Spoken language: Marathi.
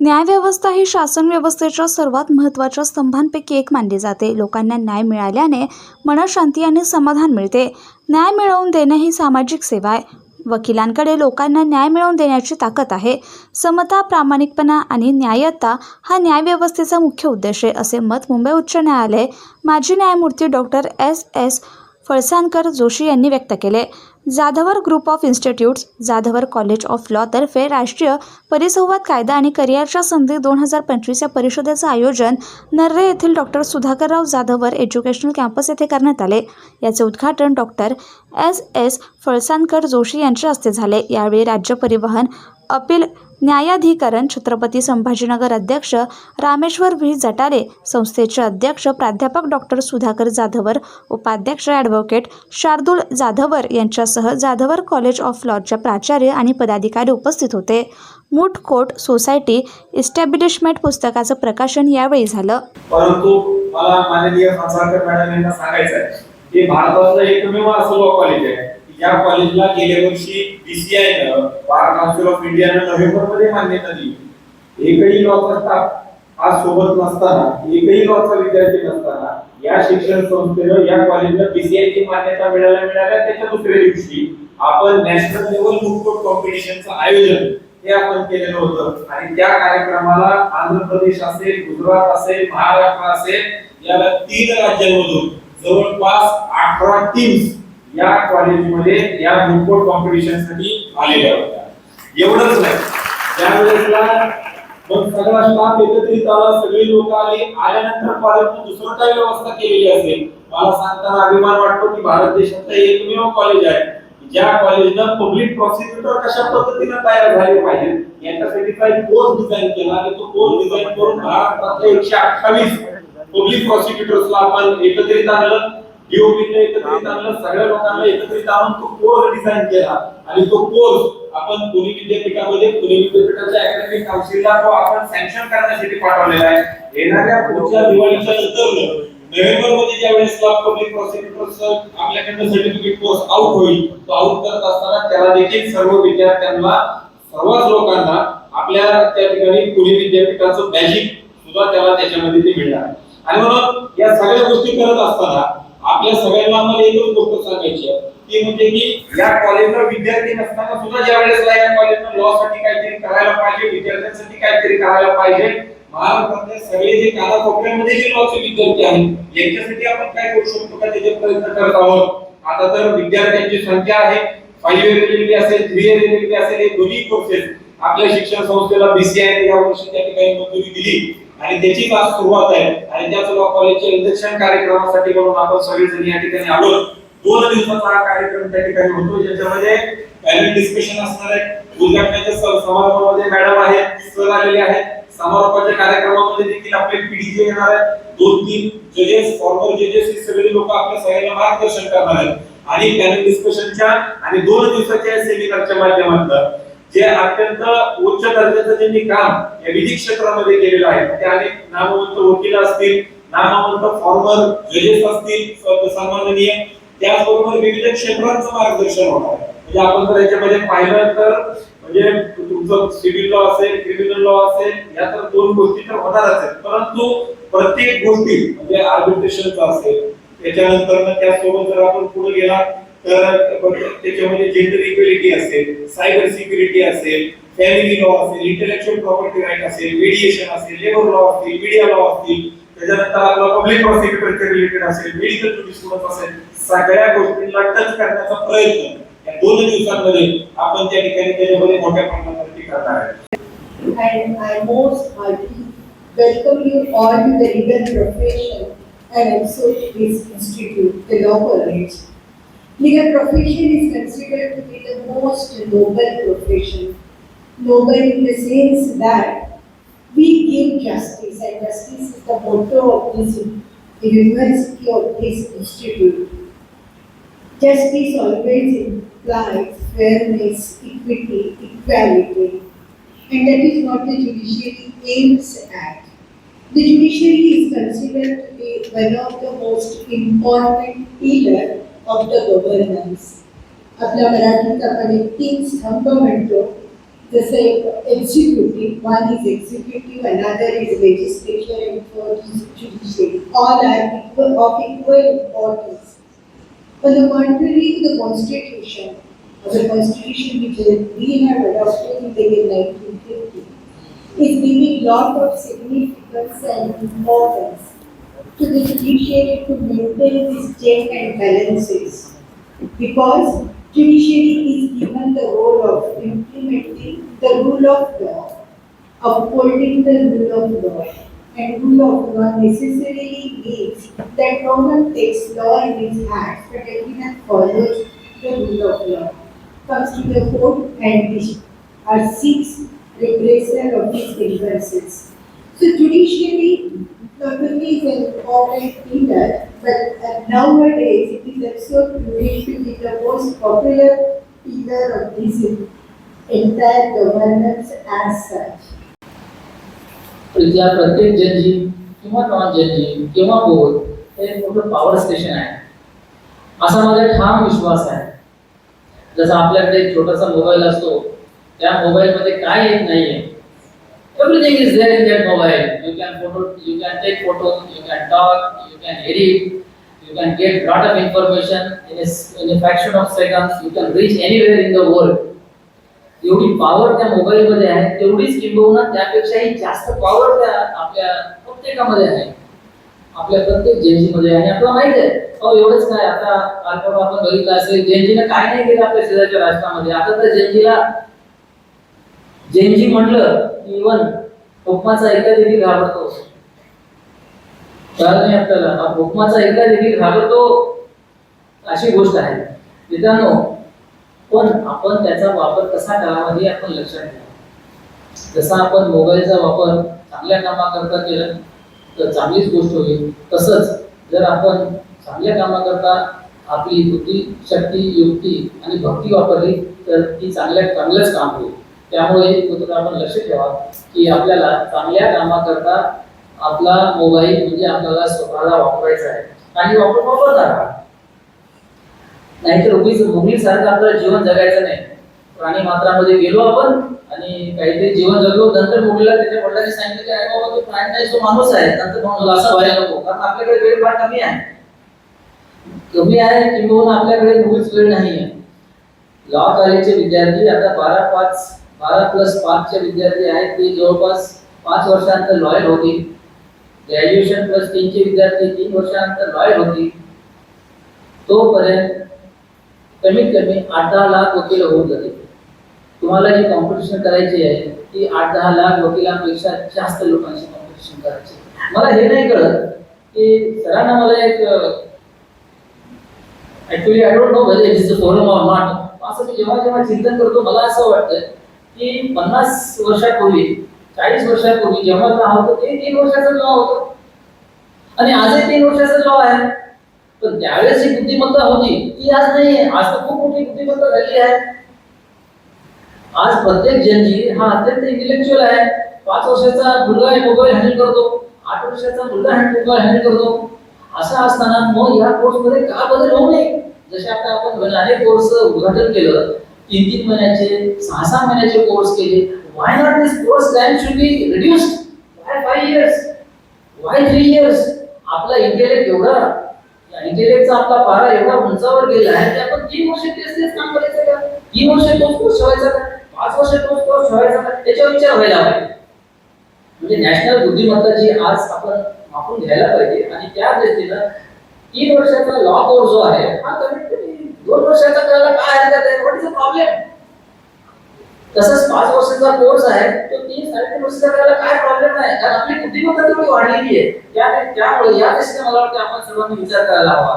न्यायव्यवस्था ही शासन व्यवस्थेच्या सर्वात महत्त्वाच्या स्तंभांपैकी एक मानली जाते. लोकांना न्याय मिळाल्याने मनशांती आणि समाधान मिळते. न्याय मिळवून देणे ही सामाजिक सेवा आहे. वकिलांकडे लोकांना न्याय मिळवून देण्याची ताकद आहे. समता प्रामाणिकपणा आणि न्याय्यता हा न्यायव्यवस्थेचा मुख्य उद्देश आहे असे मत मुंबई उच्च न्यायालय माजी न्यायमूर्ती doctor S S Phalsankar Joshi यांनी व्यक्त केले. Jadhavar group of institutes Jadhavar college of law तर्फे राष्ट्रीय परिसंवाद कायदा आणि करिअरच्या संधी दोन हजार पंचवीस या परिषदेचं आयोजन नर्रे येथील doctor Sudhakarrao Jadhavar educational campus येथे करण्यात आले. याचे उद्घाटन doctor S S Phalsankar Joshi यांच्या हस्ते झाले. यावेळी राज्य परिवहन अपील न्यायाधिकरण छत्रपती संभाजीनगर अध्यक्ष रामेश्वर व्ही. जटारे संस्थेचे अध्यक्ष प्राध्यापक डॉक्टर सुधाकर जाधवर उपाध्यक्ष ॲडव्होकेट शार्दूल जाधवर यांच्यासह जाधवर कॉलेज ऑफ लॉच्या प्राचार्य आणि पदाधिकारी उपस्थित होते. मूठ कोट सोसायटी इस्टॅब्लिशमेंट पुस्तकाचं प्रकाशन यावेळी झालं. परंतु मला माननीय मॅडम यांना सांगायचं आहे की भारतातलं एकमेव असं कॉलेज आहे. या कॉलेजला गेल्या वर्षी बीसीआय बार काउन्सिल ऑफ इंडियानं नोव्हेंबरमध्ये मान्यता दिली. एकही लॉचा स्टाफ आज सोबत नसताना एकही लॉचा विद्यार्थी नसताना या शिक्षण संस्थेनं या कॉलेजला बीसीआय ची मान्यता मिळायला मिळाल्या त्याच्या दुसऱ्या दिवशी आपण नॅशनल लेवल बुक कॉम्पिटिशनचं आयोजन हे आपण केलेलं होतं. आणि त्या कार्यक्रमाला आंध्र प्रदेश असेल गुजरात असेल महाराष्ट्र असेल याला तीन राज्यांमधून जवळपास अठरा टीम्स या कॉलेजमध्ये या बुकबोर्ड कॉम्पिटिशन साठी आलेल्या होत्या. एवढंच नाही. त्यावेळेसला मग सगळा स्टाफ एकत्रित आला, सगळी लोक आली. आल्यानंतर कॉलेजने दुसरं काय व्यवस्था केलेली असेल? मला सांगताना अभिमान वाटतो की भारत देशातलं एकमेव कॉलेज आहे. ज्या कॉलेजनं पब्लिक प्रॉसिक्युटर कशा पद्धतीने तयार झाले पाहिजे याच्यासाठी काही कोर्स डिझाईन केला? आणि तो कोर्स डिझाईन करून महाराष्ट्रातल्या एकशे अठ्ठावीस पब्लिक प्रॉसिक्युटर्सला आपण एकत्रित आणलं. डीओपीने एकत्रित आणलं सगळ्या लोकांना एकत्रित आणून तो कोर्स डिझाईन केला. आणि तो कोर्स आपण पुणे विद्यापीठामध्ये पुणे विद्यापीठाच्या अकॅडमिक काउन्सिलला तो आपण सँक्शन करण्यासाठी पाठवलेला आहे. येणाऱ्या पुढच्या दिवाळीच्या नंतर नोव्हेंबरमध्ये ज्या वेळेस पब्लिक प्रॉसिक्युटर्स आपल्याकडनं सर्टिफिकेट कोर्स आउट होईल तो आउट करत असताना त्याला देखील सर्व विद्यार्थ्यांना सर्वच लोकांना आपल्या त्या ठिकाणी पुणे विद्यापीठाचं मॅजिक सुद्धा त्याला त्याच्यामध्ये ते मिळणार. आणि म्हणून या सगळ्या गोष्टी करत असताना आपल्या सगळ्यांना मला एकच गोष्ट सांगायची आहे. ती म्हणजे की या कॉलेजला विद्यार्थी नसताना सुद्धा ज्या वेळेसला या कॉलेजला लॉ साठी काहीतरी करायला पाहिजे विद्यार्थ्यांसाठी काहीतरी करायला पाहिजे महाराष्ट्रातले सगळे जे कानाकोपऱ्यामध्ये जे लॉचे विद्यार्थी आहेत यांच्यासाठी आपण काय करू शकतो का? त्याचे प्रयत्न करत आहोत. आता तर विद्यार्थ्यांची संख्या आहे. फाईव्ह इयर एलिजिबिलिटी असेल थ्री इयर एलिजिबिलिटी असेल हे दोन्ही कोर्सेस आपल्या शिक्षण संस्थेला बीसीआय या वर्षी त्या ठिकाणी मंजुरी दिली. आणि त्याची आज सुरुवात आहे. आणि त्याच कॉलेजच्या इंजेक्शन कार्यक्रमासाठी म्हणून आपण सगळेजण या ठिकाणी आलो. दोन दिवसाचा हा कार्यक्रम त्या ठिकाणी होतो ज्याच्यामध्ये पॅनल डिस्कशन असणार आहे. उद्घाटनाच्या समारंभामध्ये मॅडम आहेत सर आलेले आहेत. समारोपाच्या कार्यक्रमामध्ये देखील आपले पीडीजे येणार आहेत. दोन तीन जजेस फॉर्मर जजेस हे सगळे लोक आपल्या सगळ्यांना मार्गदर्शन करणार आहेत. आणि पॅनल डिस्कशनच्या आणि दोन दिवसाच्या सेमिनारच्या माध्यमातून जे अत्यंत उच्च दर्जाचं त्यांनी काम या विधी क्षेत्रामध्ये केलेलं आहे ते अनेक नामवंत वकील असतील नामवंत फॉर्मर जजेस असतील सन्माननीय त्याचबरोबर विविध क्षेत्रांचं मार्गदर्शन होणार म्हणजे आपण जर याच्यामध्ये पाहिलं तर म्हणजे तुमचं सिव्हिल लॉ असेल क्रिमिनल लॉ असेल या तर दोन गोष्टी तर होणारच आहेत. परंतु प्रत्येक गोष्टी म्हणजे आर्बिट्रेशनचं असेल त्याच्यानंतर त्यासोबत जर आपण पुढे गेला तर त्याच्यामध्ये जेंडर इक्वेलिटी असेल सायबर सिक्युरिटी असेल फॅमिली लॉ असेल इंटेलेक्च्युअल प्रॉपर्टी राईट असेल मेडिएशन असेल लेबर लॉ असतील मीडिया लॉ असतील त्याच्यानंतर आपला पब्लिक प्रॉसिक्युटरचे रिलेटेड असेल मेडिकल ज्युडिशमस असेल सगळ्या गोष्टींना टच करण्याचा प्रयत्न या दोन दिवसांमध्ये आपण त्या ठिकाणी त्याच्यामध्ये मोठ्या प्रमाणावरती करणार आहे and I most heartily welcome you all to the legal profession and also to this institute, the law college. Legal profession is considered to be the most noble profession. Noble in the sense that we give justice and justice is the motto of this university of this institute. Justice always implies fairness, equity, equality, and that is what the judiciary aims at. The judiciary is considered to be one of the most important pillar of the governance. आपल्या मराठीत आपण एक तीन स्तंभ म्हणतो जसे executive, one is executive, another is legislature, and third is judiciary. All are equal, of equal importance. On the contrary, the constitution, or the constitution which we have adopted in the year nineteen fifty, is giving lot of significance and importance to the judiciary to maintain this check and balances. Because judiciary is given the role of implementing the rule of law, upholding the rule of law. And rule of law necessarily means that no one takes law in his hands, but everyone follows the rule of law. Comes to the court and or uh, seeks redressal of his grievances. So judiciary only is an important pillar, but uh, nowadays it is also proving to be the most popular pillar of this entire governance as such. इथल्या प्रत्येक जनजी किंवा नॉन जनजी किंवा बोर्ड हे मोठं पॉवर स्टेशन आहे असा माझा ठाम विश्वास आहे जसं आपल्याकडे एक छोटासा मोबाईल असतो त्या मोबाईलमध्ये काय येत नाहीये everything is there in that mobile you can photo you can take photo you can talk you can edit you can get lot of information in in a fraction of second you can reach anywhere in the world एवढी पॉवर त्या मोबाईल मध्ये आहे तेवढीच किंबहुना त्यापेक्षाही जास्त पॉवर त्या आपल्या प्रत्येकामध्ये आहे आपल्या प्रत्येक जेनजी मध्ये आहे आणि आपल्याला माहिती आहे अहो एवढंच काय आता काल परवा आपण बघितलं असेल जेनजीनं काय नाही केलं आपल्या शेजारच्या राष्ट्रामध्ये आता तर जेनजीला जेनजी म्हटलं इवन उपमाचा ऐका देखील घाबरतो. कळलं नाही आपल्याला? उपमाचा हुकमाचा देखील घाबरतो अशी गोष्ट आहे. मित्रांनो पण आपण त्याचा वापर कसा करावा हे आपण लक्षात घ्या. जसा आपण मोबाईलचा वापर चांगल्या कामाकरता केला तर चांगलीच गोष्ट होईल. तसंच जर आपण चांगल्या कामाकरता आपली बुद्धी शक्ती युक्ती आणि भक्ती वापरली तर ती चांगल्या चांगलंच काम होईल. त्यामुळे कुठं आपण लक्ष ठेवा की आपल्याला चांगल्या कामाकरता आपला मोबाईल म्हणजे आपल्याला स्वतःला वापरायचा आहे. आणि वापर वापरता राहा. नाहीतर उगीच मुघली सारखं आपलं जीवन जगायचं नाही. प्राणी मात्रामध्ये गेलो आपण आणि काहीतरी जीवन जगलो नंतर मुलीला त्याच्या वडिलांनी सांगितलं की अरे बाबा तो प्राणी नाही तो माणूस आहे. नंतर म्हणून असं व्हायला नको कारण आपल्याकडे वेळ फार कमी आहे. कमी आहे किंवा आपल्याकडे मुळीच वेळ नाही आहे लॉ कॉलेजचे विद्यार्थी आता बारा पाच बारा प्लस पाचचे विद्यार्थी आहेत. ते जवळपास पाच वर्षानंतर लॉयर होतील ग्रॅज्युएशन प्लस तीनचे विद्यार्थी तीन वर्षानंतर लॉयर होतील तोपर्यंत कमीत कमी आठ दहा लाख वकील होऊन जातील तुम्हाला जी कॉम्पिटिशन करायची आहे ती आठ दहा लाख वकिलांपेक्षा जास्त लोकांशी कॉम्पिटिशन करायची मला हे नाही कळत की सरांना मला एक actually I don't know whether it is a forum or not असं मी जेव्हा जेव्हा चिंतन करतो मला असं वाटतं की पन्नास वर्षापूर्वी चाळीस वर्षापूर्वी जेव्हा लॉ होतं ते तीन वर्षाचं लॉ होतं. आणि आजही तीन वर्षाचं लॉ आहे. पण त्यावेळेस जी बुद्धिमत्ता होती ती आज नाही आहे. आज तर खूप मोठी बुद्धिमत्ता झाली आहे. आज प्रत्येक जनजी हा अत्यंत इंटेलेक्च्युअल आहे. पाच वर्षाचा मुलगा मोबाईल हँडल करतो. आठ वर्षाचा मुलगा मोबाईल हँडल करतो. असं असताना मग या कोर्समध्ये का बदल होऊ नये? जसे आता आपण अनेक कोर्स उद्घाटन केलं तीन तीन महिन्याचे सहा सहा महिन्याचे कोर्स केले. Why not this course time should be reduced why five years why three years आपला इंटेलेक्ट एवढा इंटेलेक्टचा आपला पारा एवढा उंचावर गेला आहे की आपण तीन वर्ष तेच तेच काम करायचं का? तीन वर्ष तोच कोर्स ठेवायचा का? पाच वर्ष तोच कोर्स ठेवायचा का? त्याच्यावर विचार व्हायला पाहिजे म्हणजे नॅशनल बुद्धिमत्ता जी आज आपण वापरून घ्यायला पाहिजे आणि त्या दृष्टीनं तीन वर्षाचा लॉ कोर्स जो आहे हा कमीत कमी दोन वर्षाचा करायला काय हरकत आहे? व्हॉट इज अ प्रॉब्लेम तसंच पाच वर्षाचा कोर्स आहे. तो तीन साडेतीन वर्षाचा करायला काय प्रॉब्लेम नाही? कारण आपली बुद्धिमत्ता तेवढी वाढलेली आहे. त्यामुळे या दृष्टीने मला वाटतं आपण सर्वांनी विचार करायला हवा.